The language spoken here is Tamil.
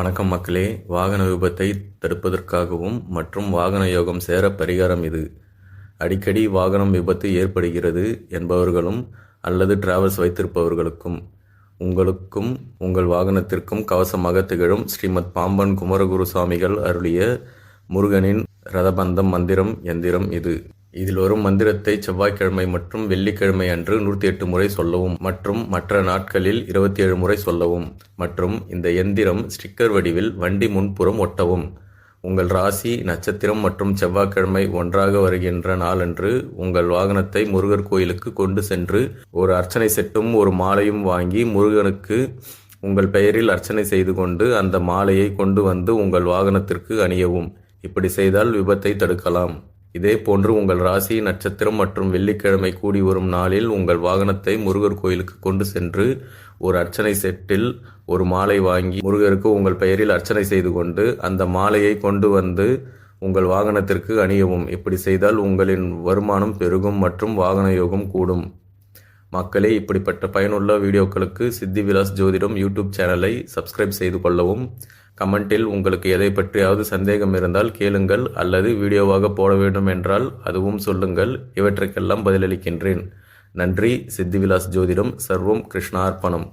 வணக்கம் மக்களே. வாகன விபத்தை தடுப்பதற்காகவும் மற்றும் வாகன யோகம் சேர பரிகாரம் இது. அடிக்கடி வாகனம் விபத்து ஏற்படுகிறது என்பவர்களும் அல்லது டிராவல்ஸ் வைத்திருப்பவர்களுக்கும் உங்களுக்கும் உங்கள் வாகனத்திற்கும் கவசமாக திகழும் ஸ்ரீமத் பாம்பன் குமரகுரு சுவாமிகள் அருளிய முருகனின் ரதபந்தம் மந்திரம் எந்திரம் இது. இதில் வரும் மந்திரத்தை செவ்வாய்க்கிழமை மற்றும் வெள்ளிக்கிழமை அன்று நூற்றி எட்டு முறை சொல்லவும் மற்றும் மற்ற நாட்களில் இருபத்தி ஏழு முறை சொல்லவும் மற்றும் இந்த எந்திரம் ஸ்டிக்கர் வடிவில் வண்டி முன்புறம் ஒட்டவும். உங்கள் ராசி நட்சத்திரம் மற்றும் செவ்வாய்க்கிழமை ஒன்றாக வருகின்ற நாளன்று உங்கள் வாகனத்தை முருகர் கோயிலுக்கு கொண்டு சென்று ஒரு அர்ச்சனை செட்டும் ஒரு மாலையும் வாங்கி முருகனுக்கு உங்கள் பெயரில் அர்ச்சனை செய்து கொண்டு அந்த மாலையை கொண்டு வந்து உங்கள் வாகனத்திற்கு அணியவும். இப்படி செய்தால் விபத்தை தடுக்கலாம். இதே போன்று உங்கள் ராசி நட்சத்திரம் மற்றும் வெள்ளிக்கிழமை கூடி வரும் நாளில் உங்கள் வாகனத்தை முருகர் கோயிலுக்கு கொண்டு சென்று ஒரு அர்ச்சனை செட்டில் ஒரு மாலை வாங்கி முருகருக்கு உங்கள் பெயரில் அர்ச்சனை செய்து கொண்டு அந்த மாலையை கொண்டு வந்து உங்கள் வாகனத்திற்கு அணியவும். இப்படி செய்தால் உங்களின் வருமானம் பெருகும் மற்றும் வாகன யோகம் கூடும். மக்களே இப்படிப்பட்ட பயனுள்ள வீடியோக்களுக்கு சித்தி விலாஸ் ஜோதிடம் யூடியூப் சேனலை சப்ஸ்கிரைப் செய்து கொள்ளவும். கமெண்டில் உங்களுக்கு எதை பற்றியாவது சந்தேகம் இருந்தால் கேளுங்கள் அல்லது வீடியோவாக போட வேண்டும் என்றால் அதுவும் சொல்லுங்கள். இவற்றுக்கெல்லாம் பதிலளிக்கின்றேன். நன்றி. சித்திவிலாஸ் ஜோதிடம். சர்வம் கிருஷ்ணார்ப்பணம்.